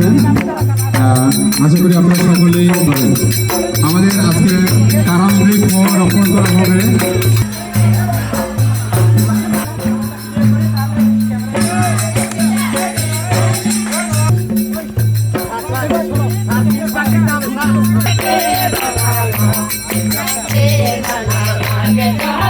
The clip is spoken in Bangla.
আহ, আশা করি আপনারা সকলেই পাবেন। আমাদের আজকে করা হবে। ধন্যবাদ